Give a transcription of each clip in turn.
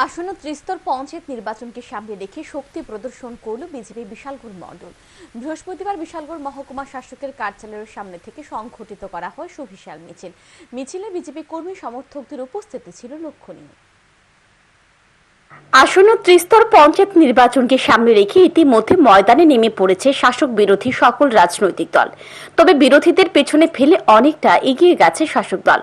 আসন্ন ত্রিস্তর পঞ্চায়েত নির্বাচনকে সামনে রেখে শক্তি প্রদর্শন করল বিজেপি বিশালগড় মণ্ডল। বৃহস্পতিবার বিশালগড় মহকুমা শাসকের কার্যালয়ের সামনে থেকে সংঘটিত করা হয় সুবিশাল মিছিল। মিছিলে বিজেপি কর্মী সমর্থকদের উপস্থিতি ছিল লক্ষণীয়। আসন্ন ত্রিস্তর পঞ্চায়েত নির্বাচনকে সামনে রেখে ইতিমধ্যে ময়দানে নেমে পড়েছে শাসক বিরোধী সকল রাজনৈতিক দল। তবে বিরোধীদের পেছনে ফেলে অনেকটা এগিয়ে গেছে শাসক দল।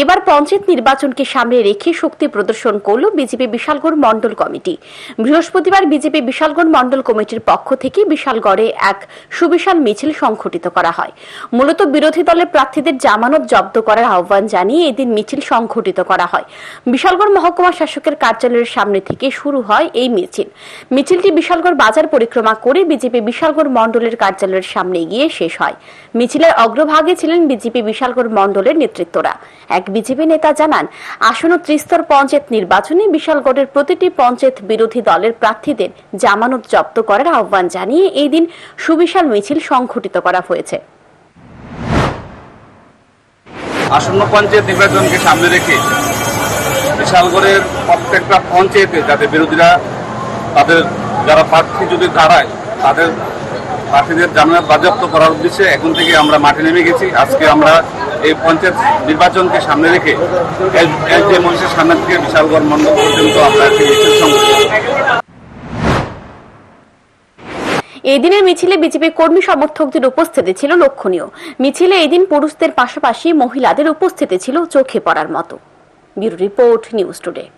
এবার পঞ্চায়েত নির্বাচনকে সামনে রেখে শক্তি প্রদর্শন করল বিজেপি বিশালগড় মণ্ডল কমিটি। বৃহস্পতিবার বিজেপি বিশালগড় মণ্ডল কমিটির পক্ষ থেকে বিশালগড়ে এক সুবিশাল মিছিল সংঘটিত করা হয়। মূলত বিরোধী দলের প্রার্থীদের জামানত জব্দ করার আহ্বান জানিয়ে এদিন মিছিল সংঘটিত করা হয়। বিশালগড় মহকুমা শাসকের কার্যালয়ের সামনে থেকে শুরু হয় এই মিছিল। মিছিলটি বিশালগড় বাজার পরিক্রমা করে বিজেপি বিশালগড় মণ্ডলের কার্যালয়ের সামনে গিয়ে শেষ হয়। মিছিলের অগ্রভাগে ছিলেন বিজেপি বিশালগড় মণ্ডলের নেতৃত্বরা। এক বিজেপি নেতা জানান, আসন্ন ত্রিস্তর পঞ্চায়েত নির্বাচনে বিশালগড়ের প্রতিটি পঞ্চায়েত বিরোধী দলের প্রার্থীদের জামানত জব্দ করার আহ্বান জানিয়ে এই দিন সুবিশাল মিছিল সংঘটিত করা হয়েছে। আসন্ন পঞ্চায়েত নির্বাচনকে সামনে রেখে বিশালগড়ের প্রত্যেকটা পঞ্চায়েতে যাতে বিরোধীরা, তাদের যারা প্রার্থী যদি দাঁড়ায়, তাদের প্রার্থীদের জামানত বাজেয়াপ্ত করার উদ্দেশ্যে এখন থেকে আমরা মাঠে নেমে গেছি। আজকে আমরা এই পঞ্চায়েত নির্বাচনকে সামনে রেখে এল মহিষের সামনে থেকে বিশালগড় মণ্ডল পর্যন্ত আমরা একটি এই দিনের মিছিলে বিজেপি কর্মী সমর্থকদের উপস্থিতি ছিল লক্ষণীয়। মিছিলে এদিন পুরুষদের পাশাপাশি মহিলাদের উপস্থিতি ছিল চোখে পড়ার মতো। We Report News Today.